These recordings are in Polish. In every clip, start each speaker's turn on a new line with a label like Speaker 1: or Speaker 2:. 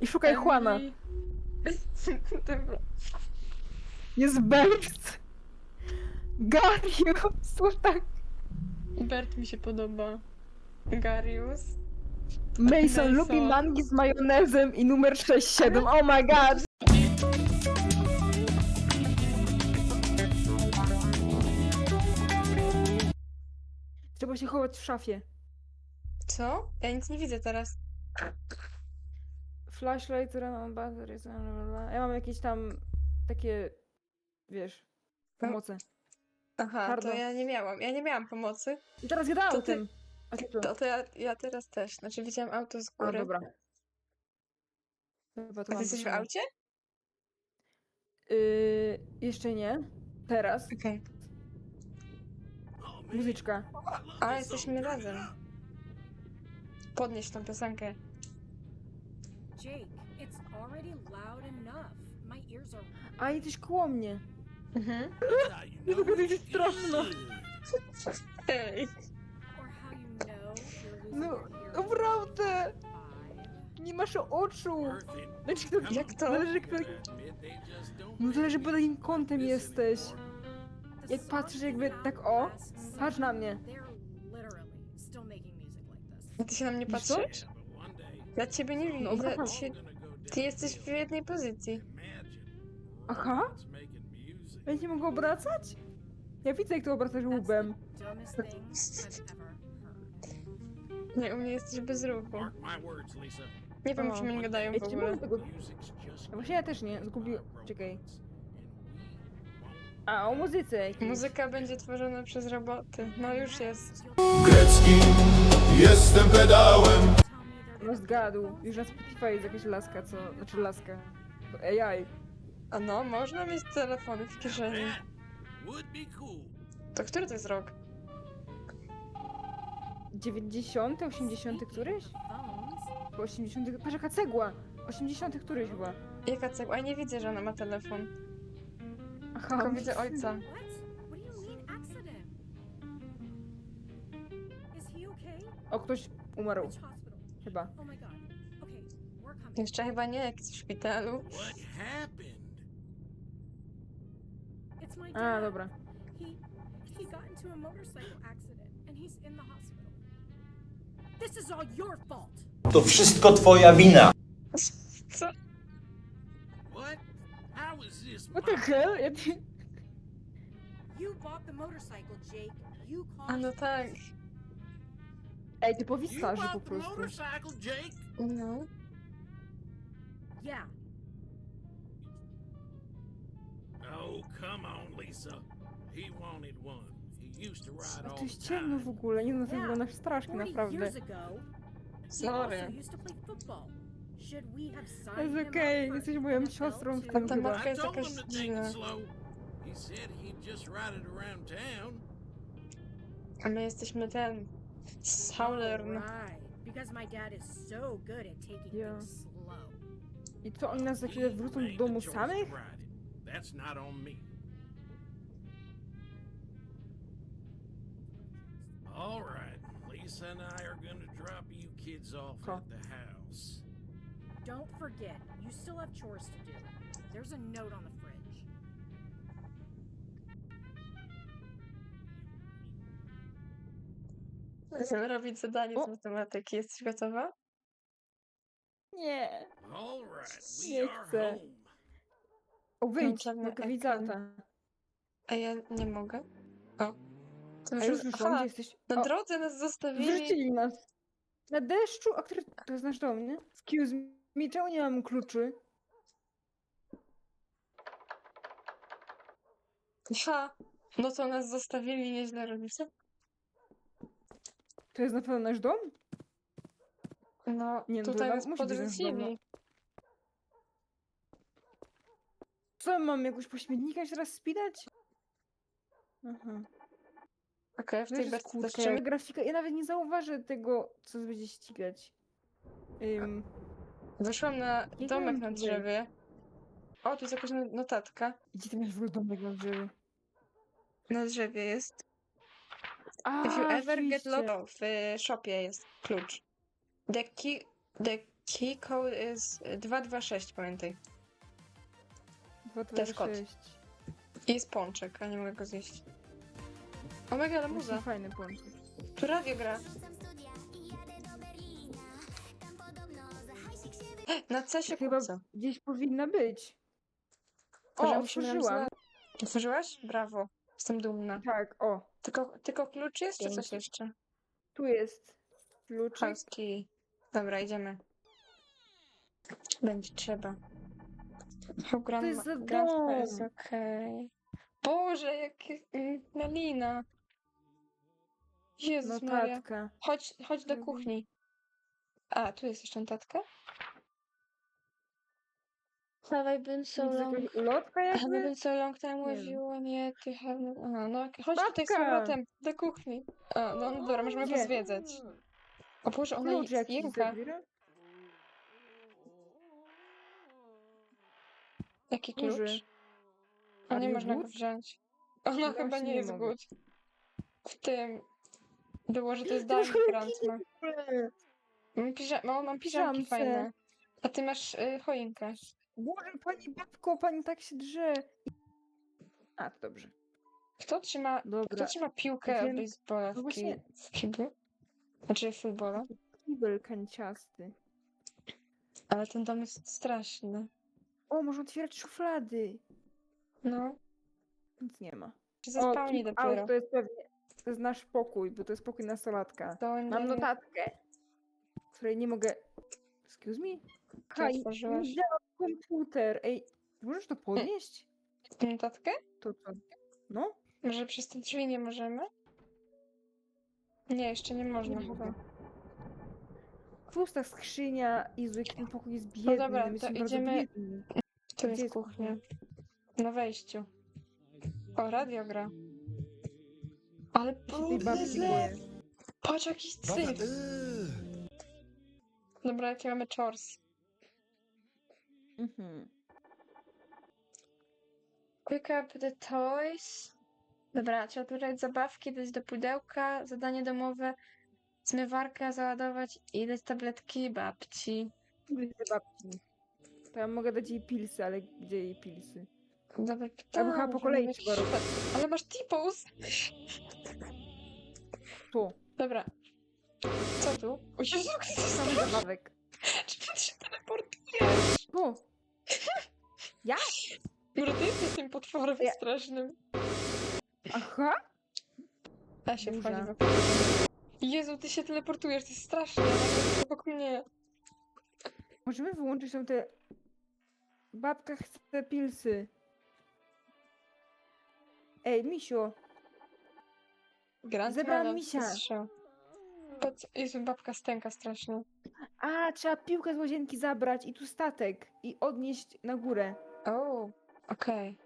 Speaker 1: I szukaj Juana.
Speaker 2: Dobra.
Speaker 1: Jest Bert. Garius. tak.
Speaker 2: Bert mi się podoba. Garius.
Speaker 1: Mason
Speaker 2: Mason.
Speaker 1: lubi mangi z majonezem i numer 67. Oh my god. Trzeba się chować w szafie.
Speaker 2: Co? Ja nic nie widzę teraz.
Speaker 1: Flashlight, run on batteries, bla, bla, bla. Ja mam jakieś tam takie, wiesz, pomoce.
Speaker 2: Aha,
Speaker 1: Hardo.
Speaker 2: to ja nie miałam. Ja nie miałam pomocy.
Speaker 1: I teraz gadałam
Speaker 2: To
Speaker 1: o
Speaker 2: ty-
Speaker 1: tym. A ty co?
Speaker 2: To, to ja, ja teraz też. Znaczy widziałam auto z
Speaker 1: A,
Speaker 2: góry.
Speaker 1: dobra. Chyba to
Speaker 2: A
Speaker 1: mam
Speaker 2: ty jesteś w aucie?
Speaker 1: Yy, jeszcze nie. Teraz.
Speaker 2: Okej.
Speaker 1: Muzyczka.
Speaker 2: A, jesteśmy razem. Podnieś tą piosenkę.
Speaker 3: Jake, it's already loud enough. My ears are.
Speaker 1: A i też koło mnie.
Speaker 2: Mhm.
Speaker 1: Nie mogę wiedzieć straszno.
Speaker 2: Ej.
Speaker 3: Or how you know you're losing
Speaker 1: No,
Speaker 3: your hearing.
Speaker 1: naprawdę.
Speaker 3: Five.
Speaker 1: Nie masz oczu. Znaczy, to,
Speaker 2: Jak to?
Speaker 1: Zależy, kto... No zależy pod jakim kątem jesteś.
Speaker 3: The
Speaker 1: Jak patrzysz jakby
Speaker 3: found
Speaker 1: tak o,
Speaker 3: last
Speaker 1: patrz na mnie.
Speaker 3: They're literally still making music like this.
Speaker 2: A ty się na mnie
Speaker 1: Wiesz co?
Speaker 2: patrzysz? Ja ciebie nie
Speaker 1: No,
Speaker 2: widzę. Się... Ty jesteś w jednej pozycji.
Speaker 1: Aha. Ja nie mogę obracać? Ja widzę jak ty obracasz
Speaker 3: ever heard.
Speaker 2: Nie, u mnie jesteś bez ruchu.
Speaker 4: Mark my words, Lisa.
Speaker 2: Nie wiem,
Speaker 1: O.
Speaker 2: czym oni gadają
Speaker 1: Ej,
Speaker 2: w
Speaker 1: czy
Speaker 2: ogóle.
Speaker 1: mogę tego...
Speaker 4: Music's just
Speaker 1: A Właśnie ja też nie, zgubiłem... Czekaj. A, o muzyce jakiejś.
Speaker 2: Muzyka będzie tworzona przez roboty. No już jest.
Speaker 5: Greckim jestem pedałem
Speaker 1: No zgadł. Już na Spotify jest jakaś laska, co... Znaczy laska. AI.
Speaker 2: A no, można mieć telefony w kieszeni.
Speaker 4: That would be cool.
Speaker 2: To który to jest rok?
Speaker 1: 90, 80 któryś? Chyba 80. Patrz jaka cegła! 80 któryś chyba.
Speaker 2: Jaka cegła? A nie widzę, że ona ma telefon.
Speaker 1: Aha.
Speaker 2: Tylko widzę ojca.
Speaker 3: What? What do you mean accident? Is he okay?
Speaker 1: O, ktoś umarł.
Speaker 3: Which hospital?
Speaker 1: Chyba.
Speaker 3: Oh my god. Okay, we're coming.
Speaker 2: Jeszcze chyba nie, jak jest w szpitalu.
Speaker 4: What happened?
Speaker 3: It's my
Speaker 1: A, dobra.
Speaker 3: He he got into a motorcycle accident and he's in the hospital. This is all your fault.
Speaker 5: To wszystko twoja wina
Speaker 2: Co?
Speaker 4: What? How is this
Speaker 1: What the
Speaker 4: my
Speaker 1: hell? Ja ty...
Speaker 3: You bought the motorcycle, Jake. You caused
Speaker 2: A no
Speaker 3: this.
Speaker 1: Ej, typowi
Speaker 4: You
Speaker 1: starzy po
Speaker 4: bought the
Speaker 1: prostu.
Speaker 4: motorcycle, Jake?
Speaker 2: No.
Speaker 3: Yeah.
Speaker 4: Oh, come on, Lisa. He wanted one. He used to ride
Speaker 1: A
Speaker 4: all the
Speaker 1: jest ciemno w
Speaker 4: time.
Speaker 1: ogóle, nie no, to
Speaker 3: Yeah.
Speaker 1: wyglądasz strasznie,
Speaker 3: 40
Speaker 1: naprawdę.
Speaker 3: years ago, he
Speaker 2: Sorry.
Speaker 3: also used to play football. Should we have signed
Speaker 1: Jest
Speaker 3: him up
Speaker 1: okej,
Speaker 3: for
Speaker 1: jesteś moją
Speaker 3: NFL
Speaker 1: siostrą w
Speaker 3: to-
Speaker 1: tym
Speaker 2: Ta
Speaker 1: chyba.
Speaker 2: matka
Speaker 4: I
Speaker 2: jest
Speaker 4: told
Speaker 2: jakaś
Speaker 4: him to take
Speaker 2: dziwna.
Speaker 4: it slow. He said he'd just ride it around town.
Speaker 2: A my jesteśmy ten. Saulern.
Speaker 3: Right, because my dad is so good at taking
Speaker 1: Yeah.
Speaker 3: things slow.
Speaker 1: I co, oni nas za chwilę
Speaker 4: We
Speaker 1: wrócą do
Speaker 4: made
Speaker 1: domu
Speaker 4: the choice
Speaker 1: samych?
Speaker 4: to ride it. That's not on me. All right, Lisa and I are gonna drop you kids off
Speaker 1: Cool.
Speaker 4: at the house.
Speaker 3: Don't forget, you still have chores to do. There's a note on the
Speaker 2: Będziemy robić zadanie
Speaker 1: O.
Speaker 2: z matematyki. Jesteś gotowa?
Speaker 1: Nie. Nie chcę. O, wyjdź.
Speaker 2: A ja nie mogę. O. To
Speaker 1: już wyszłam,
Speaker 2: Aha,
Speaker 1: jesteś?
Speaker 2: na
Speaker 1: O,
Speaker 2: drodze nas zostawili.
Speaker 1: Wrzucili nas. Na deszczu, a który... To jest nasz dom, nie? Excuse me, czemu nie mam kluczy?
Speaker 2: Ha! No to nas zostawili nieźle rodzice.
Speaker 1: To jest na pewno nasz dom?
Speaker 2: No,
Speaker 1: Nie, no to
Speaker 2: tutaj
Speaker 1: chyba
Speaker 2: nas
Speaker 1: musi być nasz dom, no.
Speaker 2: podrzucili.
Speaker 1: Co, mam jakoś po śmietnikach teraz spinać? Aha.
Speaker 2: Okej, w
Speaker 1: Wiesz,
Speaker 2: tej
Speaker 1: jest
Speaker 2: wersji też
Speaker 1: kurczę,
Speaker 2: czym...
Speaker 1: grafika, ja nawet nie zauważę tego, co będzie ścigać. Ym,
Speaker 2: Wyszłam na domek na
Speaker 1: tutaj.
Speaker 2: drzewie. O, tu jest jakaś no- notatka.
Speaker 1: gdzie ty masz w ogóle domek na drzewie?
Speaker 2: Na drzewie jest.
Speaker 1: A,
Speaker 2: If you ever get
Speaker 1: rzeczywiście.
Speaker 2: lost, w y, shopie jest klucz. The key, the Key code jest 226, pamiętaj.
Speaker 1: Dwa, dwa,
Speaker 2: To jest kod.
Speaker 1: sześć.
Speaker 2: I jest pączek, a nie mogę go zjeść. O mega, ale
Speaker 1: Muza.
Speaker 2: muza.
Speaker 1: Fajny pączek.
Speaker 2: Tu radio gra. Na C się
Speaker 1: Chyba
Speaker 2: kłócę.
Speaker 1: gdzieś powinna być. O,
Speaker 2: musimy ją
Speaker 1: otworzyłam.
Speaker 2: Otworzyłaś? Brawo. Jestem dumna.
Speaker 1: Tak, o.
Speaker 2: Tylko, tylko klucz jest, czy coś jeszcze?
Speaker 1: Tu jest kluczyk.
Speaker 2: House key. Dobra, idziemy. Będzie trzeba. How grandma,
Speaker 1: jest za
Speaker 2: grandpa
Speaker 1: dom.
Speaker 2: okay. Boże, jakie mm, malina. Jezus Maria.
Speaker 1: Notatka.
Speaker 2: Chodź, chodź do
Speaker 1: Mhm.
Speaker 2: kuchni. A, tu jest jeszcze notatka? Have I been so
Speaker 1: Widzę
Speaker 2: long?
Speaker 1: jakaś ulotka
Speaker 2: Have I
Speaker 1: jakby?
Speaker 2: been so long time
Speaker 1: Nie
Speaker 2: with
Speaker 1: wiem.
Speaker 2: you and yet you have not... Aha, no chodź tutaj z
Speaker 1: Babka!
Speaker 2: powrotem do kuchni. A, no, no dobra, możemy
Speaker 1: Gdzie?
Speaker 2: pozwiedzać. O Boże, ona
Speaker 1: Klucz jakiś
Speaker 2: jęka.
Speaker 1: zabiera?
Speaker 2: Jaki
Speaker 1: Duży.
Speaker 2: klucz? A
Speaker 1: Are
Speaker 2: nie można go
Speaker 1: good?
Speaker 2: wziąć. Ona chyba nie
Speaker 1: nie
Speaker 2: jest
Speaker 1: mogę.
Speaker 2: good. W tym było, że to jest Brand. Ma. Mam, piża no, mam piżamki
Speaker 1: Piżamce.
Speaker 2: fajne. A ty masz y, choinkę.
Speaker 1: Boże, pani babko, pani tak się drze. A, to dobrze.
Speaker 2: Kto trzyma, kto trzyma piłkę
Speaker 1: Wiem.
Speaker 2: baseballa
Speaker 1: No
Speaker 2: w,
Speaker 1: właśnie-
Speaker 2: ki- w kiblu? Znaczy futbola.
Speaker 1: Kibel kanciasty.
Speaker 2: Ale ten dom jest straszny.
Speaker 1: O, można otwierać szuflady.
Speaker 2: No.
Speaker 1: Nic nie ma. O,
Speaker 2: zespałni dopiero.
Speaker 1: out to jest pewnie, to jest nasz pokój, bo to jest pokój nastolatka.
Speaker 2: To
Speaker 1: Mam notatkę, której nie mogę... Excuse me? Kaj, nie komputer. Ej, możesz to podnieść?
Speaker 2: Notatkę?
Speaker 1: To co? No?
Speaker 2: Może przez te drzwi nie możemy? Nie, jeszcze nie można
Speaker 1: Nie
Speaker 2: chyba.
Speaker 1: Pusta skrzynia i zły ten pokój jest biedny.
Speaker 2: dobra,
Speaker 1: my
Speaker 2: to idziemy-. Tu jest
Speaker 1: jest
Speaker 2: kuchnia. Na wejściu. O, radio gra. Ale
Speaker 1: boję.
Speaker 2: Patrz jakiś syf. Dobra, jakie mamy chores.
Speaker 1: Mhm.
Speaker 2: Pick up the toys. Dobra, trzeba wybrać zabawki, dać do pudełka, zadanie domowe, zmywarkę załadować i dać tabletki babci.
Speaker 1: Babci. To ja mogę dać jej pilsy, ale gdzie jej pilsy?
Speaker 2: Dobra,
Speaker 1: Albo chyba po kolei trzeba robić.
Speaker 2: Ale masz T-pose.
Speaker 1: Tu.
Speaker 2: Dobra. Co tu? O Jezu,
Speaker 1: Mamy zabawek.
Speaker 2: czy ty się teleportujesz?
Speaker 1: Tu. Ja?
Speaker 2: Może ty jesteś tym potworem
Speaker 1: Ja-
Speaker 2: strasznym.
Speaker 1: Aha.
Speaker 2: A się
Speaker 1: Burza.
Speaker 2: wchodzi wokół. Jezu, ty się teleportujesz, to jest straszne. To wokół mnie.
Speaker 1: Możemy wyłączyć tą te... Babka chce pilsy. Ej, Misio.
Speaker 2: Grand
Speaker 1: Zebrałam
Speaker 2: Malon
Speaker 1: misia.
Speaker 2: strzał. Patrz, Jezu, babka stęka strasznie.
Speaker 1: A, trzeba piłkę z łazienki zabrać i tu statek. I odnieść na górę
Speaker 2: O, okej.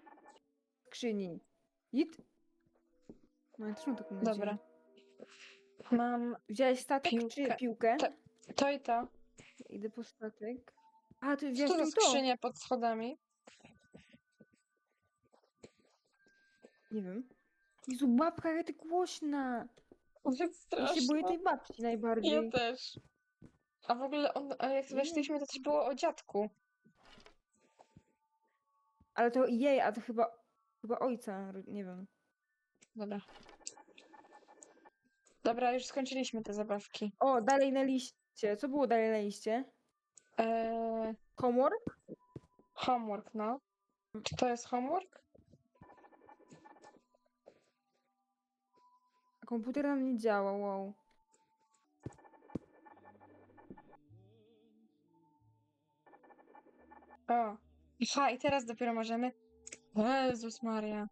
Speaker 1: skrzyni. It. No ja też mam taką nadzieję.
Speaker 2: Dobra. Mam
Speaker 1: Wziąłeś statek
Speaker 2: Piłkę.
Speaker 1: czy piłkę?
Speaker 2: To i to.
Speaker 1: Idę po statek. A, ty wziąłeś
Speaker 2: to
Speaker 1: to i
Speaker 2: skrzynia pod schodami?
Speaker 1: Nie wiem. Jezu, babka, jaka ty głośna.
Speaker 2: To jest
Speaker 1: Ja
Speaker 2: straszne.
Speaker 1: się boję tej babci najbardziej.
Speaker 2: Ja też. A w ogóle on, a jak weszliśmy, to też było o dziadku.
Speaker 1: Ale to jej, a to chyba, chyba ojca, nie wiem.
Speaker 2: Dobra. Dobra, już skończyliśmy te zabawki.
Speaker 1: O, dalej na liście. Co było dalej na liście?
Speaker 2: Eee,
Speaker 1: Homework?
Speaker 2: homework, no. Czy to jest homework?
Speaker 1: A komputer nam nie działa, wow.
Speaker 2: O. Aha, i teraz dopiero możemy. Jezus Maria.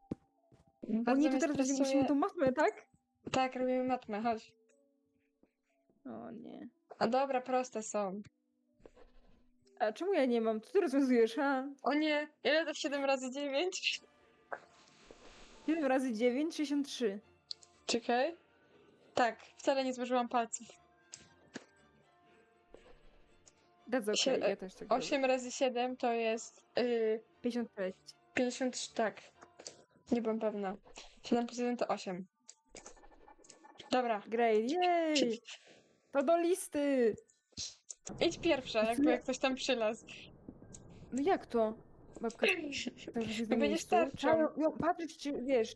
Speaker 2: Bardzo
Speaker 1: nie, to
Speaker 2: mnie
Speaker 1: teraz będziemy
Speaker 2: stresuje-
Speaker 1: musimy tą matmę, tak?
Speaker 2: Tak, robimy matmę, chodź.
Speaker 1: O nie.
Speaker 2: A dobra, proste są.
Speaker 1: A czemu ja nie mam? Co ty rozwiązujesz, ha?
Speaker 2: O nie, ile to 7 razy 9?
Speaker 1: 7 razy 9, 63.
Speaker 2: Czekaj. Tak, wcale nie złożyłam palców.
Speaker 1: That's okay,
Speaker 2: Sie-
Speaker 1: ja też tak robię.
Speaker 2: 8 razy 7 to jest yy,
Speaker 1: 56.
Speaker 2: 53, tak. Nie byłam pewna. 7 plus 1 to 8. Dobra.
Speaker 1: Great, jej! To do listy!
Speaker 2: Idź pierwsza, jakby
Speaker 1: ja-
Speaker 2: jak ktoś tam przylazł.
Speaker 1: No jak to? Babka jest na
Speaker 2: Będzie
Speaker 1: miejscu.
Speaker 2: starczą.
Speaker 1: Trzeba ją- ją patrzeć, czy wiesz,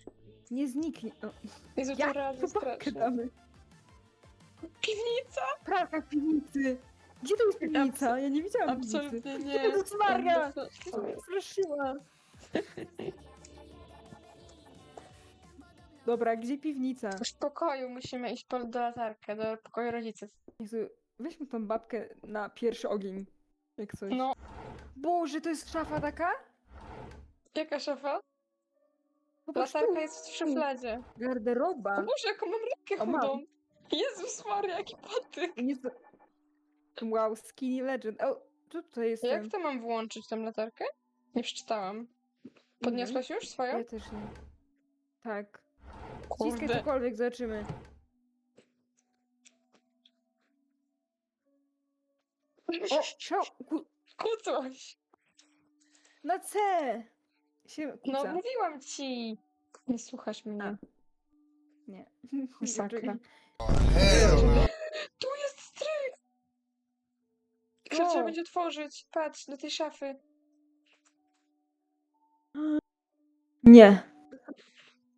Speaker 1: nie zniknie. No,
Speaker 2: Jezu, to
Speaker 1: to babkę
Speaker 2: straszne. Piwnica?
Speaker 1: Pralka w piwnicy. Gdzie to jest piwnica? Ja nie widziałam piwnicy.
Speaker 2: Absolutnie nie.
Speaker 1: Jezus Maria! Straszyła. Dobra, gdzie piwnica?
Speaker 2: W pokoju musimy iść po do latarkę, do pokoju rodziców.
Speaker 1: Jezu, weźmy tą babkę na pierwszy ogień. Jak coś.
Speaker 2: No,
Speaker 1: Boże, to jest szafa taka?
Speaker 2: jaka szafa?
Speaker 1: Popatrz
Speaker 2: Latarka
Speaker 1: tu.
Speaker 2: jest w szufladzie. O
Speaker 1: Garderoba.
Speaker 2: Boże, jaką mam rękę
Speaker 1: O, mam.
Speaker 2: chudą. Jezus Maria, jaki patyk.
Speaker 1: Z... Wow, skinny legend. O, tu tutaj jestem.
Speaker 2: Jak to mam włączyć tą latarkę? Nie przeczytałam. Podniosłaś już swoją?
Speaker 1: Ja też nie. Tak. Ściskaj
Speaker 2: Kurde.
Speaker 1: cokolwiek, zobaczymy. O, szał, ku...
Speaker 2: Kłócłaś.
Speaker 1: Na C! Się
Speaker 2: No mówiłam ci. Nie słuchasz mnie.
Speaker 1: A. Nie.
Speaker 2: Masakra. Który trzeba
Speaker 1: O.
Speaker 2: będzie otworzyć. Patrz, do tej szafy.
Speaker 1: Nie.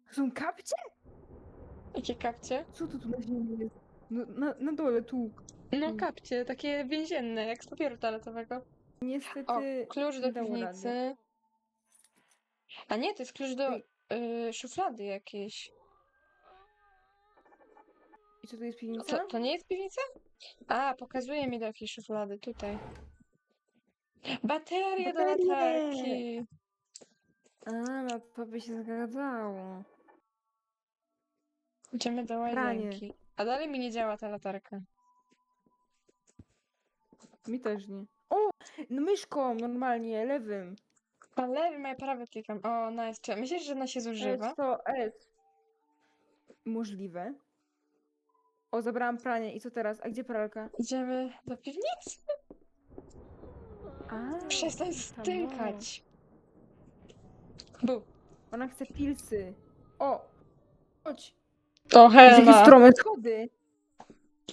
Speaker 1: To są kapcie?
Speaker 2: Jakie kapcie?
Speaker 1: Co to tu na ziemi jest? No, na, na dole, tu.
Speaker 2: No kapcie, takie więzienne, jak z papieru toaletowego.
Speaker 1: Niestety...
Speaker 2: O, klucz do
Speaker 1: nie dało
Speaker 2: piwnicy. A nie, to jest klucz do y, szuflady jakiejś.
Speaker 1: I co to jest piwnica?
Speaker 2: To, to nie jest piwnica? A, pokazuje mi do jakiej szuflady, tutaj. Baterie do
Speaker 1: Baterie!
Speaker 2: latarki!
Speaker 1: A, no to by się zgadzało.
Speaker 2: Idziemy do łazienki. A dalej mi nie działa ta latarka.
Speaker 1: Mi też nie. O! No myszką, normalnie, lewym.
Speaker 2: A lewym, a ja prawy klikam. O, nice. Czy myślisz, że ona się zużywa?
Speaker 1: S to S. Możliwe. O, zabrałam pranie. I co teraz? A gdzie pralka?
Speaker 2: Idziemy do piwnicy.
Speaker 1: A,
Speaker 2: Przestań
Speaker 1: tam,
Speaker 2: stykać. Bu.
Speaker 1: Ona chce pilsy. O! Chodź!
Speaker 2: To
Speaker 1: Jakie strome schody!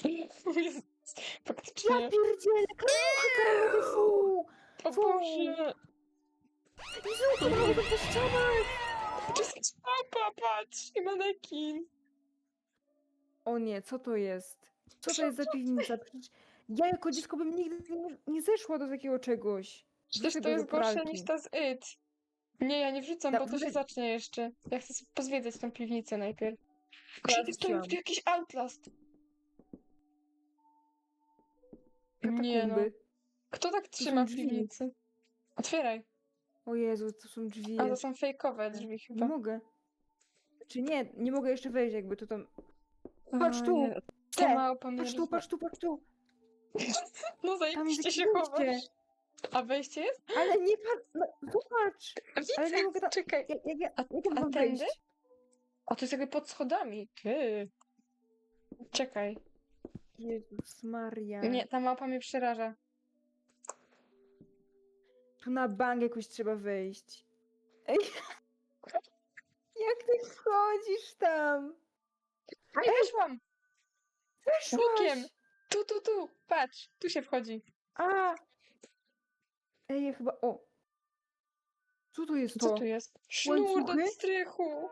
Speaker 1: Ja
Speaker 2: Faktycznie.
Speaker 1: pierdzielę! Karaluchy, karaluchy, fu!
Speaker 2: O. Boże.
Speaker 1: Jezu, to to po ścianach!
Speaker 2: To jest mapa, patrz. I manekin.
Speaker 1: O nie, co to jest? Co to jest za piwnica? Przecież ja jako dziecko bym nigdy nie, nie zeszła do takiego czegoś.
Speaker 2: Przecież
Speaker 1: Wrzucę
Speaker 2: to
Speaker 1: go do
Speaker 2: jest gorsze
Speaker 1: pralki.
Speaker 2: niż ta z It. Nie, ja nie wrzucam, bo to się zacznie jeszcze. Ja chcę sobie pozwiedzać tą piwnicę najpierw. Kurde, to
Speaker 1: wrzuciłam.
Speaker 2: jest jakiś Outlast. Nie no. Kto tak trzyma w
Speaker 1: drzwi.
Speaker 2: piwnicy? Otwieraj.
Speaker 1: O Jezu, to są drzwi.
Speaker 2: A to są fejkowe drzwi
Speaker 1: Nie
Speaker 2: chyba.
Speaker 1: mogę. Czy nie, nie mogę jeszcze wejść jakby to tam... Patrz
Speaker 2: A,
Speaker 1: tu!
Speaker 2: nie.
Speaker 1: Te, Patrz tu, patrz tu, patrz tu!
Speaker 2: No
Speaker 1: jest
Speaker 2: zajebiście
Speaker 1: jakieś
Speaker 2: się
Speaker 1: wejście.
Speaker 2: chowasz. A wejście jest?
Speaker 1: Ale nie patrz, no zobacz! Ale nie
Speaker 2: Widzę,
Speaker 1: mogę tam...
Speaker 2: czekaj.
Speaker 1: Jak, jak, jak,
Speaker 2: A-
Speaker 1: jak ja
Speaker 2: a
Speaker 1: mam
Speaker 2: tędy? A to jest jakby pod schodami. Ty. Czekaj.
Speaker 1: Jezus Maria.
Speaker 2: Nie, ta małpa mnie przeraża.
Speaker 1: Tu na bank jakoś trzeba wejść. Ej. Jak ty wchodzisz tam?
Speaker 2: Ej, weszłam! Łukiem! Tu, tu, tu! Patrz, tu się wchodzi.
Speaker 1: A! Ej, ja chyba... O! Co tu jest
Speaker 2: Co
Speaker 1: to?
Speaker 2: tu jest? Sznur do
Speaker 1: Łańcuchy?
Speaker 2: strychu!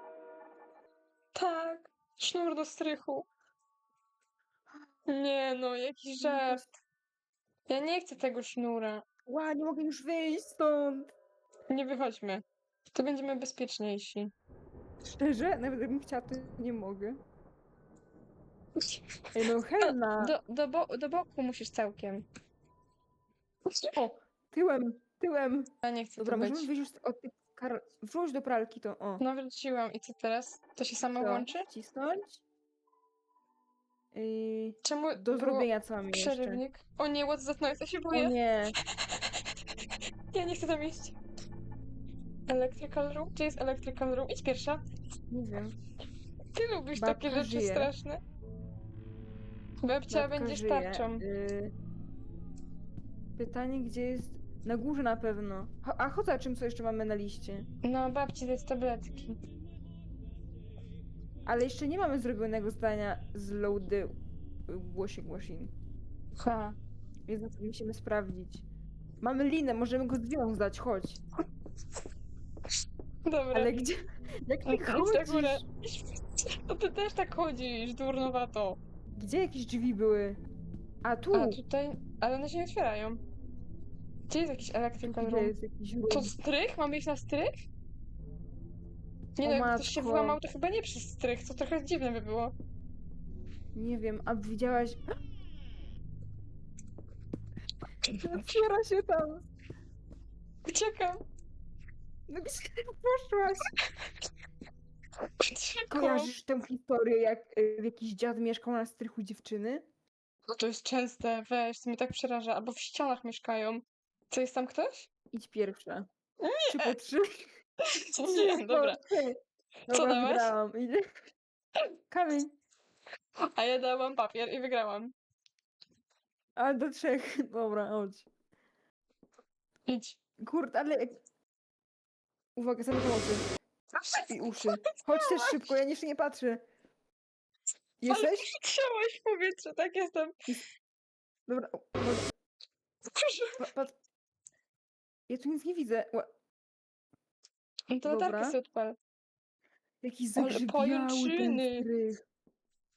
Speaker 2: Tak, sznur do strychu. Nie no, jaki żart. Ja nie chcę tego sznura.
Speaker 1: Ła, nie mogę już wyjść stąd!
Speaker 2: Nie wychodźmy. To będziemy bezpieczniejsi.
Speaker 1: Szczerze? Nawet gdybym chciała, to nie mogę. Ej, no Helena!
Speaker 2: Do, do, bo, do boku musisz całkiem.
Speaker 1: O! Tyłem! Tyłem!
Speaker 2: Ja nie chcę
Speaker 1: Dobra,
Speaker 2: tu
Speaker 1: możemy
Speaker 2: być.
Speaker 1: wyjść już od tych kar... Wróć do pralki to, o.
Speaker 2: No wróciłam i co teraz? To się samo łączy?
Speaker 1: Wcisnąć? Yy,
Speaker 2: Czemu
Speaker 1: do
Speaker 2: było
Speaker 1: zrobienia co mam jeszcze?
Speaker 2: przerywnik? O nie, what the noise, ja się
Speaker 1: O
Speaker 2: boję.
Speaker 1: nie!
Speaker 2: Ja nie chcę tam iść. Electrical room? Gdzie jest electrical room? Idź pierwsza.
Speaker 1: Nie wiem.
Speaker 2: Ty lubisz
Speaker 1: Babka
Speaker 2: takie rzeczy
Speaker 1: żyje.
Speaker 2: straszne. Babcia
Speaker 1: Babka
Speaker 2: będzie
Speaker 1: żyje.
Speaker 2: tarczą.
Speaker 1: Yy, pytanie, gdzie jest... Na górze na pewno. Cho- A chodź, a czym co jeszcze mamy na liście?
Speaker 2: No, babci to jest tabletki.
Speaker 1: Ale jeszcze nie mamy zrobionego zdania z load the washing machine.
Speaker 2: Ha.
Speaker 1: Więc musimy sprawdzić. Mamy linę, możemy go związać, chodź.
Speaker 2: Dobra.
Speaker 1: Ale gdzie? Jak ty
Speaker 2: Idź na górę.
Speaker 1: chodzisz?
Speaker 2: No ty też tak chodzisz, durnowato.
Speaker 1: Gdzie jakieś drzwi były? A tu!
Speaker 2: A tutaj, ale one się nie otwierają. Gdzie jest jakiś electrical
Speaker 1: Gdzie
Speaker 2: room?
Speaker 1: jest jakiś
Speaker 2: To strych? Mamy iść na strych? Nie
Speaker 1: O
Speaker 2: no, jak ktoś się
Speaker 1: matko.
Speaker 2: włamał, to chyba nie przez strych, to trochę dziwne by było.
Speaker 1: Nie wiem, a widziałaś... Otwiera się tam!
Speaker 2: Uciekam.
Speaker 1: No gdzie poszłaś? Kojarzysz tę historię, jak y, jakiś dziad mieszkał na strychu dziewczyny?
Speaker 2: No to jest częste, weź, to mnie tak przeraża. Albo w ścianach mieszkają. Co, jest tam ktoś?
Speaker 1: Idź pierwsza. Trzy po trzy.
Speaker 2: Nie, dobra.
Speaker 1: Po trzy.
Speaker 2: Co
Speaker 1: Dobra,
Speaker 2: dałaś?
Speaker 1: wygrałam. Idę. Kamień.
Speaker 2: A ja dałam papier i wygrałam.
Speaker 1: A do trzech. Dobra, chodź.
Speaker 2: Idź.
Speaker 1: Kurde, ale... jak- Uwaga, zamykam oczy i uszy. Chodź też szybko, ja jeszcze nie patrzę. Jesteś?
Speaker 2: Chciałaś w powietrze, tak jestem.
Speaker 1: Dobra, o. Pa, pat... Ja tu nic nie widzę. Ła-
Speaker 2: No to
Speaker 1: Dobra.
Speaker 2: latarkę sobie odpal.
Speaker 1: Jakiś
Speaker 2: Ale
Speaker 1: zagrzybiały ten
Speaker 2: pajęczyny.
Speaker 1: strych.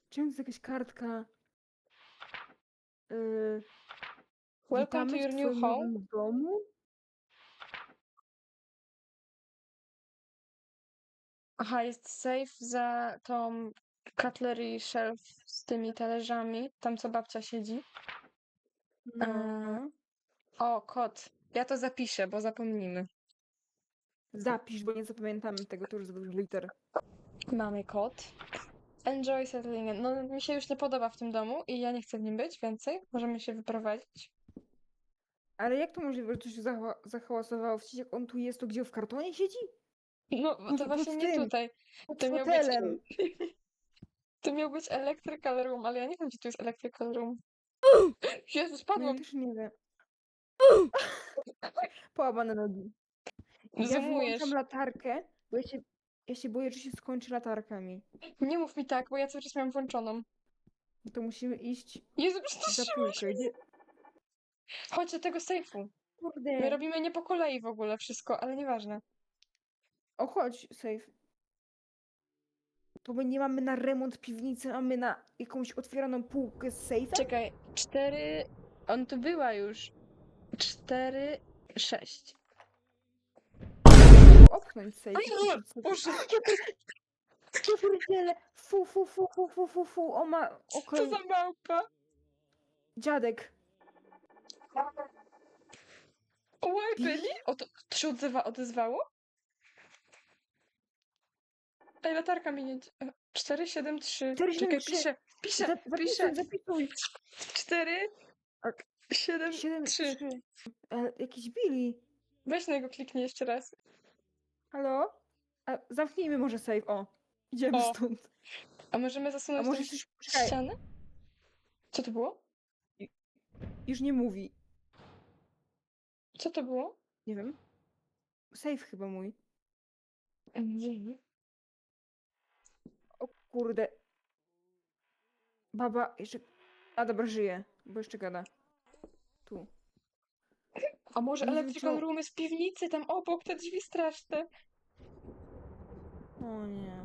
Speaker 1: Czemu jest jakaś kartka? Yy,
Speaker 2: Welcome to
Speaker 1: witamy w
Speaker 2: your new
Speaker 1: twoim
Speaker 2: home.
Speaker 1: nowym domu?
Speaker 2: Aha, jest safe za tą cutlery shelf z tymi talerzami, tam co babcia siedzi.
Speaker 1: No.
Speaker 2: Eee, O, kot. Ja to zapiszę, bo zapomnimy.
Speaker 1: Zapisz, bo nie zapamiętamy tego, to już dużo liter.
Speaker 2: Mamy kot. Enjoy settling in. No, mi się już nie podoba w tym domu i ja nie chcę w nim być więcej. Możemy się wyprowadzić.
Speaker 1: Ale jak to możliwe, że to się zaha- zahałasowało? Przecież jak on tu jest, to gdzie w kartonie siedzi?
Speaker 2: No,
Speaker 1: Pod-
Speaker 2: to właśnie
Speaker 1: pod
Speaker 2: nie tutaj.
Speaker 1: Pod
Speaker 2: To miał być,
Speaker 1: fotelem.
Speaker 2: to miał być electrical room, ale ja nie wiem, gdzie tu jest electrical room. Jezu,
Speaker 1: No ja też nie wiem. Połamane nogi. Ja
Speaker 2: Zoomujesz.
Speaker 1: latarkę, bo ja się, ja się boję, że się skończy latarka mi.
Speaker 2: Nie mów mi tak, bo ja cały czas miałam włączoną.
Speaker 1: No To musimy iść
Speaker 2: Jezu,
Speaker 1: za
Speaker 2: przestraszyłaś
Speaker 1: półkę. Gdzie...
Speaker 2: Chodź do tego sejfu. My
Speaker 1: Kurde.
Speaker 2: robimy nie po kolei w ogóle wszystko, ale nieważne.
Speaker 1: O, chodź, safe. To my nie mamy na remont piwnicy, mamy na jakąś otwieraną półkę z safe'em?
Speaker 2: Czekaj, cztery... On tu była już. Cztery, sześć.
Speaker 1: Opchnąć safe. Sobie.
Speaker 2: Boże,
Speaker 1: Ja pierdzielę. Fu, fu, fu, fu, fu, fu, fu. O ma...
Speaker 2: co
Speaker 1: Okej.
Speaker 2: za małpa.
Speaker 1: Dziadek.
Speaker 2: Oj, byli? O, to, to się odzywa, odezwało? Ej, latarka mi nie... 4, 7, 3.
Speaker 1: 4, 7,
Speaker 2: Czekaj,
Speaker 1: 3.
Speaker 2: piszę, piszę,
Speaker 1: Zap-
Speaker 2: piszę.
Speaker 1: Zapisuj, zapisuj.
Speaker 2: 4,
Speaker 1: Tak.
Speaker 2: 7,
Speaker 1: 7,
Speaker 2: 3.
Speaker 1: 3. Ale jakiś Billy.
Speaker 2: Weź na niego kliknij jeszcze raz.
Speaker 1: Halo? A, zamknijmy może safe. O. Idziemy
Speaker 2: O.
Speaker 1: stąd.
Speaker 2: A możemy
Speaker 1: A
Speaker 2: zasunąć
Speaker 1: może
Speaker 2: tą
Speaker 1: coś... Czekaj,
Speaker 2: ścianę? Co to było?
Speaker 1: już nie mówi.
Speaker 2: Co to było?
Speaker 1: Nie wiem. Safe chyba mój.
Speaker 2: Nie.
Speaker 1: O kurde. Baba jeszcze... A dobra, żyje, bo jeszcze gada. Tu.
Speaker 2: A może
Speaker 1: Nie wiem,
Speaker 2: electrical
Speaker 1: czy-
Speaker 2: room jest w piwnicy, tam obok, te drzwi straszne.
Speaker 1: O nie.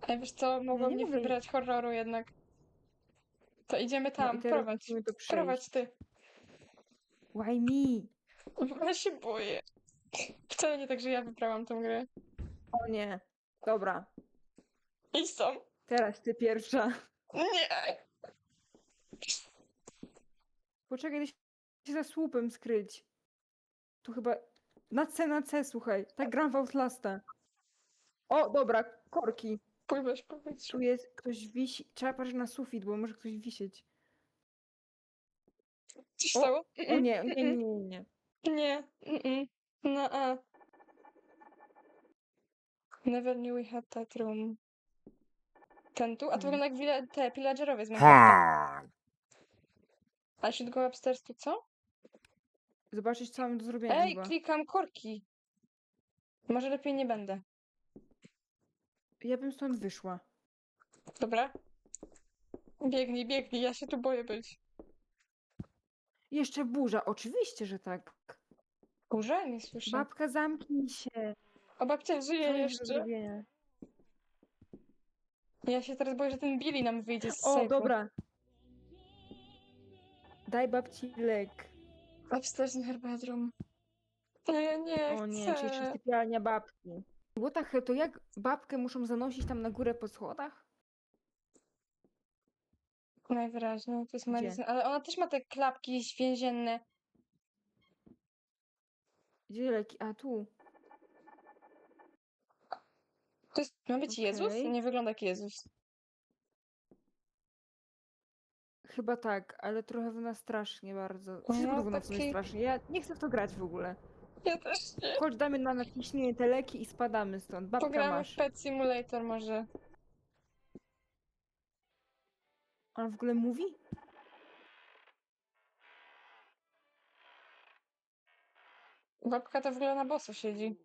Speaker 2: Ale wiesz co, mogłam
Speaker 1: nie
Speaker 2: nie
Speaker 1: mogę-
Speaker 2: wybrać horroru jednak. To idziemy
Speaker 1: No
Speaker 2: tam,
Speaker 1: i teraz
Speaker 2: prowadź.
Speaker 1: musimy to przejść.
Speaker 2: Prowadź ty.
Speaker 1: Why me?
Speaker 2: Ja się boję. Wcale nie tak, że ja wybrałam tę grę.
Speaker 1: O nie. Dobra.
Speaker 2: Idź tam.
Speaker 1: Teraz ty pierwsza.
Speaker 2: Nie!
Speaker 1: Poczekaj, idę się za słupem skryć. Tu chyba... Na C, na C, słuchaj. Tak gram w Outlasta. O, dobra, korki.
Speaker 2: Pływasz po powietrzu.
Speaker 1: Tu jest ktoś wisi. Trzeba patrzeć na sufit, bo może ktoś wisieć.
Speaker 2: Co się
Speaker 1: O,
Speaker 2: stało?
Speaker 1: O nie, nie, nie, nie, nie.
Speaker 2: Nie. Mm-mm. No a. Never knew we had that room. Ten tu? A to
Speaker 1: Hmm.
Speaker 2: wygląda jak wile, te pillagerowie z Minecrafta. I should go upstairs tu co?
Speaker 1: Zobaczyć, co mam do zrobienia
Speaker 2: Ej,
Speaker 1: chyba.
Speaker 2: klikam korki. Może lepiej nie będę.
Speaker 1: Ja bym stąd wyszła.
Speaker 2: Dobra. Biegnij, biegnij, ja się tu boję być.
Speaker 1: Jeszcze burza, oczywiście, że tak.
Speaker 2: Burza? Nie słyszę.
Speaker 1: Babka, zamknij się.
Speaker 2: O, babcia żyje
Speaker 1: Co jest do
Speaker 2: jeszcze.
Speaker 1: zrobienia?
Speaker 2: Ja się teraz boję, że ten Billy nam wyjdzie z
Speaker 1: O,
Speaker 2: sejfu.
Speaker 1: dobra. Daj babci lek.
Speaker 2: Upstairs in her bedroom. No ja nie
Speaker 1: O nie, czyli jeszcze
Speaker 2: chcę.
Speaker 1: sypialnia babki. What the hell, to jak babkę muszą zanosić tam na górę po schodach?
Speaker 2: Najwyraźniej, to jest? Maryzyn. Ale ona też ma te klapki więzienne.
Speaker 1: Gdzie leki? A tu.
Speaker 2: To jest, ma być Jezus?
Speaker 1: Okej.
Speaker 2: Nie wygląda jak Jezus.
Speaker 1: Chyba tak, ale trochę wygląda strasznie bardzo.
Speaker 2: No,
Speaker 1: Wszystko wygląda w sumie
Speaker 2: taki-
Speaker 1: strasznie. Ja nie chcę w to grać w ogóle.
Speaker 2: Ja też nie.
Speaker 1: Chodź, damy na naciśnienie te leki i spadamy stąd. Babka
Speaker 2: Pogramy
Speaker 1: masz.
Speaker 2: w Pet Simulator może.
Speaker 1: Ona w ogóle mówi?
Speaker 2: Babka to w ogóle na boso siedzi.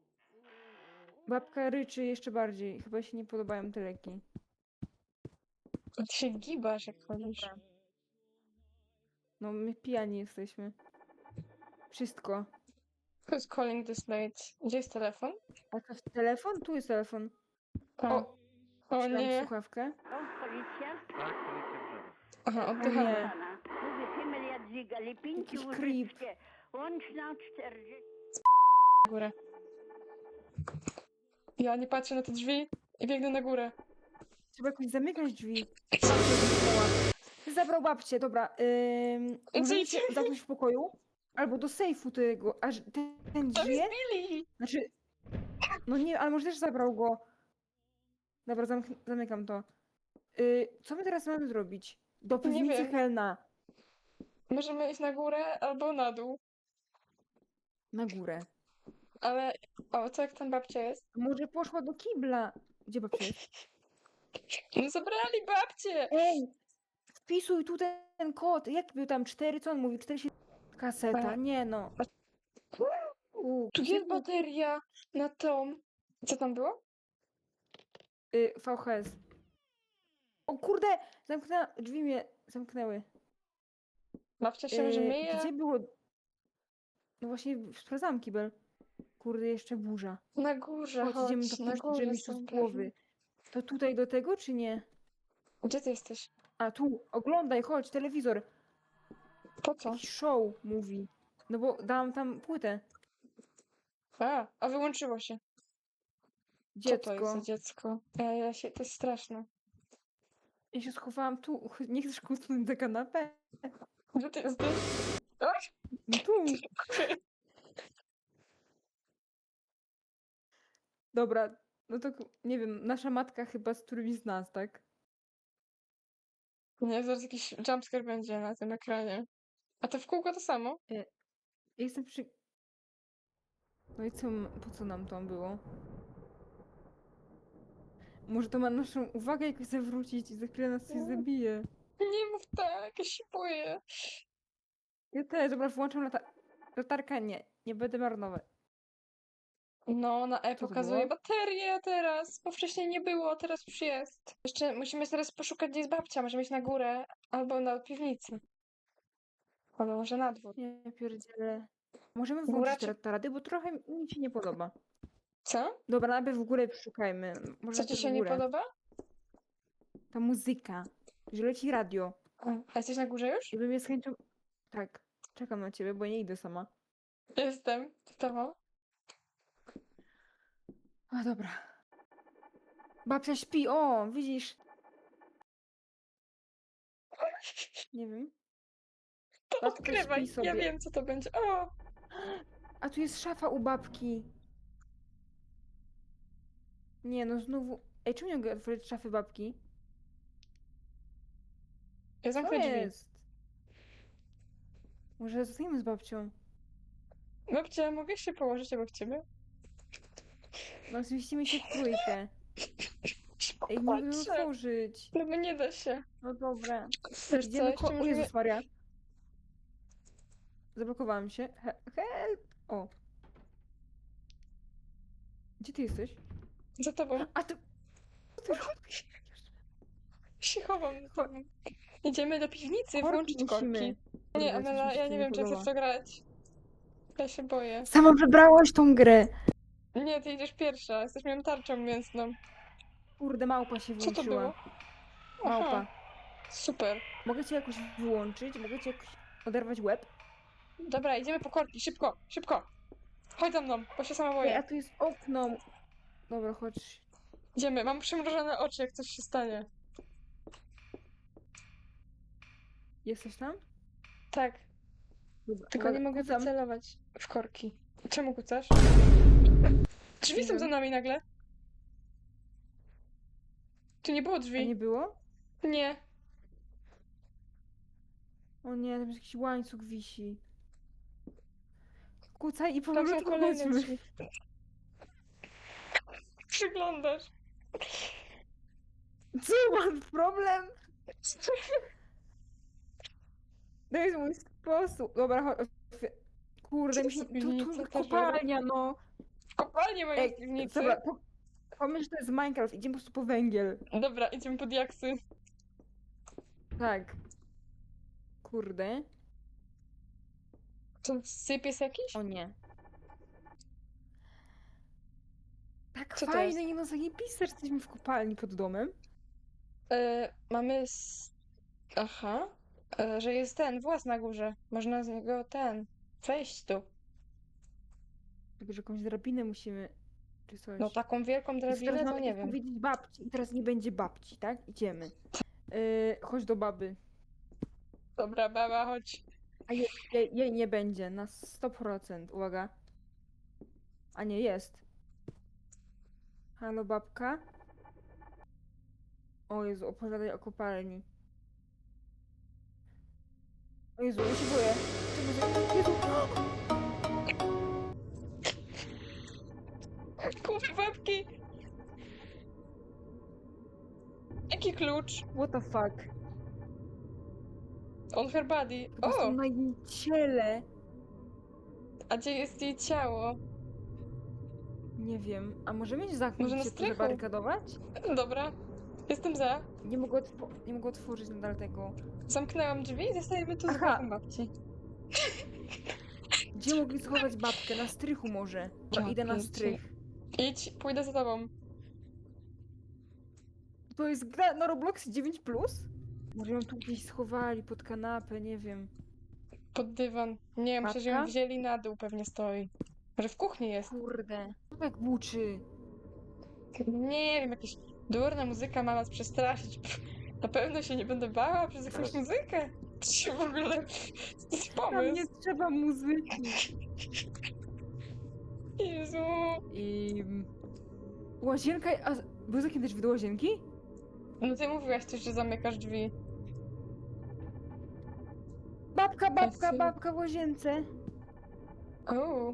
Speaker 1: Babka ryczy jeszcze bardziej. Chyba się nie podobają te leki.
Speaker 2: Ty się gibasz jak chodzisz.
Speaker 1: No, my pijani jesteśmy. Wszystko.
Speaker 2: Who's calling this late? Gdzie jest telefon?
Speaker 1: A to jest telefon? Tu jest telefon.
Speaker 2: O,
Speaker 1: O,
Speaker 2: o
Speaker 1: Wziąłem
Speaker 2: nie.
Speaker 1: słuchawkę.
Speaker 6: Policja?
Speaker 2: Aha,
Speaker 1: O
Speaker 2: oddychamy.
Speaker 1: nie.
Speaker 6: Mówię, Himmel jadwigali, pięci
Speaker 1: Jakiś creep.
Speaker 6: łyżeczkę. Łączna 40.
Speaker 2: górę. Ja nie patrzę na te drzwi i biegnę na górę.
Speaker 1: Trzeba jakoś zamykać drzwi. Zabrał babcię, dobra. Ym, się
Speaker 2: Idź.
Speaker 1: zamknąć w pokoju? Albo do sejfu tego, aż ten, ten
Speaker 2: Tam
Speaker 1: żyje?
Speaker 2: jest Billy!
Speaker 1: Znaczy, no nie, ale może też zabrał go. Dobra, zamk zamykam to. Y, co my teraz mamy zrobić? Do piwnicy
Speaker 2: wiem.
Speaker 1: Helna.
Speaker 2: Możemy iść na górę albo na dół.
Speaker 1: Na górę.
Speaker 2: Ale, o, co jak tam babcia jest?
Speaker 1: Może poszła do kibla. Gdzie babcia jest?
Speaker 2: No zabrali babcię!
Speaker 1: Ej! Wpisuj tu ten, kod. Jak był tam? 4, co on mówił? 4 się... Kaseta.
Speaker 2: A-
Speaker 1: Nie no. U,
Speaker 2: Tu jest bateria na tom. Co tam było?
Speaker 1: y, VHS. O kurde! Zamknęła... Drzwi mnie zamknęły.
Speaker 2: Babcia się
Speaker 1: Y,
Speaker 2: myje?
Speaker 1: Gdzie było... No właśnie sprawdzałam kibel. Kurde, jeszcze burza.
Speaker 2: Na górze,
Speaker 1: Chodź,
Speaker 2: chodź,
Speaker 1: idziemy to
Speaker 2: na górze
Speaker 1: żeby mi to
Speaker 2: są
Speaker 1: z głowy. To tutaj do tego, czy nie?
Speaker 2: Gdzie ty jesteś?
Speaker 1: A tu, oglądaj, chodź, telewizor.
Speaker 2: Po co?
Speaker 1: Jakiś show mówi. No bo dałam tam płytę.
Speaker 2: A, a wyłączyło się. Co to jest
Speaker 1: Dziecko.
Speaker 2: za dziecko? Ja, ja się, to jest straszne.
Speaker 1: Ja się schowałam tu. Nie chcesz kucnąć za kanapę?
Speaker 2: Gdzie ty jesteś? Oj!
Speaker 1: No tu. Dobra, no to nie wiem, nasza matka chyba z którymś z nas, tak?
Speaker 2: Nie, zaraz jakiś jumpscare będzie na tym ekranie. A to w kółko to samo?
Speaker 1: Ja jestem przy... No i co, po co nam to było? Może to ma naszą uwagę jakoś zawrócić i za chwilę nas coś zabije.
Speaker 2: Nie mów tak, ja się boję.
Speaker 1: Ja też, dobra, włączam lata... latarkę, nie, nie będę marnować.
Speaker 2: No, na E pokazuje
Speaker 1: było?
Speaker 2: baterię teraz, bo wcześniej nie było, teraz już jest. Jeszcze musimy teraz poszukać, gdzie jest babcia. Możemy iść na górę albo na piwnicę. Albo może na dwór.
Speaker 1: Nie pierdzielę. Możemy
Speaker 2: Góra
Speaker 1: włączyć
Speaker 2: czy-
Speaker 1: te tarady, bo trochę mi się nie podoba.
Speaker 2: Co?
Speaker 1: Dobra, najpierw w górę szukajmy. Może
Speaker 2: Co ci
Speaker 1: najpierw
Speaker 2: się
Speaker 1: w
Speaker 2: nie
Speaker 1: górę.
Speaker 2: podoba?
Speaker 1: Ta muzyka, że leci radio.
Speaker 2: A, jesteś na górze już?
Speaker 1: I bym je chęcią... Tak, czekam na ciebie, bo nie idę sama.
Speaker 2: Jestem. Z tobą.
Speaker 1: A dobra. Babcia śpi, o, widzisz? Nie wiem.
Speaker 2: To
Speaker 1: Babka
Speaker 2: odkrywaj,
Speaker 1: śpi
Speaker 2: ja wiem co to będzie. O!
Speaker 1: A tu jest szafa u babki. Nie, no znowu... Ej, czemu nie mogę otworzyć szafy babki?
Speaker 2: Ja
Speaker 1: Co
Speaker 2: zamknę drzwi.
Speaker 1: jest? Może zostaniemy z babcią?
Speaker 2: Babcia, mogę się położyć obok ciebie?
Speaker 1: No zmieścimy się w trójkę. Ej, nie mogę
Speaker 2: Patrzę.
Speaker 1: otworzyć.
Speaker 2: No bo nie da się.
Speaker 1: No dobra.
Speaker 2: Co,
Speaker 1: Idziemy
Speaker 2: jeszcze
Speaker 1: ko- o. Jezus Maria. Zablokowałam się. He- Help! O. Gdzie ty jesteś?
Speaker 2: Za tobą.
Speaker 1: A ty... Co ty robisz?
Speaker 2: się chowam. Idziemy do piwnicy,
Speaker 1: Korki
Speaker 2: włączyć korki.
Speaker 1: musimy.
Speaker 2: Nie,
Speaker 1: coś
Speaker 2: Amela, ja nie wiem, czy ja chcę w to grać. Ja się boję.
Speaker 1: Sama wybrałaś tą grę.
Speaker 2: Nie, ty idziesz pierwsza. Jesteś moją tarczą mięsną.
Speaker 1: Kurde, małpa się
Speaker 2: Co to
Speaker 1: włączyła.
Speaker 2: było?
Speaker 1: Małpa.
Speaker 2: Aha, super.
Speaker 1: Mogę cię jakoś wyłączyć? Mogę cię jakoś oderwać łeb?
Speaker 2: Dobra, idziemy po korki, szybko, szybko. Chodź za mną, bo się sama
Speaker 1: Ej,
Speaker 2: boję.
Speaker 1: a tu jest okno. Dobra, chodź.
Speaker 2: Idziemy, mam przymrużone oczy, jak coś się stanie.
Speaker 1: Jesteś tam?
Speaker 2: Tak,
Speaker 1: Dobra,
Speaker 2: tylko nie mogę
Speaker 1: kucam.
Speaker 2: wycelować w korki. Czemu kucasz? Drzwi są za
Speaker 1: wiem.
Speaker 2: nami nagle. Tu nie było
Speaker 1: A
Speaker 2: drzwi.
Speaker 1: nie było?
Speaker 2: Nie.
Speaker 1: O nie, tam jakiś łańcuch wisi. Kucaj i
Speaker 2: Tam są
Speaker 1: tylko
Speaker 2: kolejne
Speaker 1: chodźmy.
Speaker 2: drzwi. Przyglądasz.
Speaker 1: Co, mam problem? To jest mój sposób. Dobra, chodź. otwier- Kurde, mi się... Tu, tu
Speaker 2: piwnica też
Speaker 1: kopalnia, no.
Speaker 2: W kopalni mają
Speaker 1: Ej,
Speaker 2: piwnicy.
Speaker 1: dobra, po... pomyśl, że to jest Minecraft. Idziemy po prostu po węgiel.
Speaker 2: Dobra, idziemy pod jaksy.
Speaker 1: Tak. Kurde.
Speaker 2: To syp jest jakiś?
Speaker 1: O nie. Tak
Speaker 2: Co to
Speaker 1: fajne, nie no zajebiste, że jesteśmy w kopalni pod domem.
Speaker 2: E, mamy. S... Aha. E, że jest ten włas na górze. Można z niego ten. Wejść tu.
Speaker 1: Tylko, że jakąś drabinę musimy... Czy coś.
Speaker 2: No taką wielką drabinę to nie wiem.
Speaker 1: powiedzieć babci. I teraz nie będzie babci, tak? Idziemy. Yy, chodź do baby.
Speaker 2: Dobra, baba, chodź.
Speaker 1: A jej, jej, jej nie będzie, na 100%. Uwaga. A nie, jest. Halo, babka? O Jezu, opowiadaj o kopalni. O Jezu, ja się boję. Czemu- Jezu,
Speaker 2: klucz?
Speaker 1: what the fuck?
Speaker 2: On her body.
Speaker 1: Są
Speaker 2: O!
Speaker 1: na jej ciele.
Speaker 2: A gdzie jest jej ciało?
Speaker 1: Nie wiem, a możemy mieć zamknąć
Speaker 2: Może na
Speaker 1: się tu,
Speaker 2: strychu?
Speaker 1: zabarykadować?
Speaker 2: Dobra. Jestem za.
Speaker 1: Nie mogę, otwo- nie mogę otworzyć nadal tego.
Speaker 2: Zamknęłam drzwi i zostajemy tu z
Speaker 1: Aha.
Speaker 2: babci.
Speaker 1: Gdzie mogli schować babkę? Na strychu może. Bo
Speaker 2: Ja
Speaker 1: idę na strych.
Speaker 2: Idź, pójdę za tobą.
Speaker 1: To jest gra na Roblox 9+. Może ją tu gdzieś schowali pod kanapę, nie wiem.
Speaker 2: Pod dywan. Nie wiem, przecież ją wzięli na dół, pewnie stoi. Może w kuchni jest.
Speaker 1: Kurde. Co tak buczy?
Speaker 2: Nie wiem, jakaś durna muzyka ma nas przestraszyć. Pff, na pewno się nie będę bała przez jakąś muzykę. To się w ogóle... To jest
Speaker 1: Tam
Speaker 2: pomysł.
Speaker 1: nie trzeba muzyki.
Speaker 2: Jezu.
Speaker 1: I... Łazienka... A były za kiedyś do łazienki?
Speaker 2: No ty mówiłaś też, że zamykasz drzwi.
Speaker 1: Babka, babka, babka w łazience.
Speaker 2: O,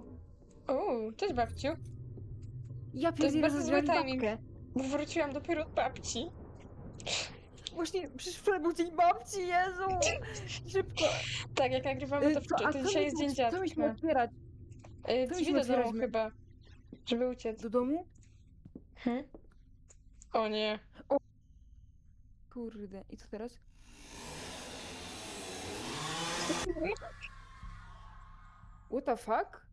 Speaker 2: o, cześć babciu.
Speaker 1: Ja
Speaker 2: jest
Speaker 1: pierdzielę
Speaker 2: bardzo zły timing.
Speaker 1: babkę.
Speaker 2: Bo wróciłam dopiero od babci.
Speaker 1: Właśnie, wczoraj był dzień babci, Jezu! Szybko.
Speaker 2: Tak, jak nagrywamy,
Speaker 1: Y,
Speaker 2: to,
Speaker 1: co-
Speaker 2: wczor-
Speaker 1: a
Speaker 2: to
Speaker 1: co
Speaker 2: dzisiaj jest
Speaker 1: myśmy-
Speaker 2: dzień
Speaker 1: Co myśmy
Speaker 2: dziadka.
Speaker 1: otwierać?
Speaker 2: Y,
Speaker 1: co
Speaker 2: Drzwi
Speaker 1: myśmy
Speaker 2: do domu chyba, żeby uciec.
Speaker 1: Do domu?
Speaker 2: Hm? O nie.
Speaker 1: Kurde, i co teraz? What the fuck?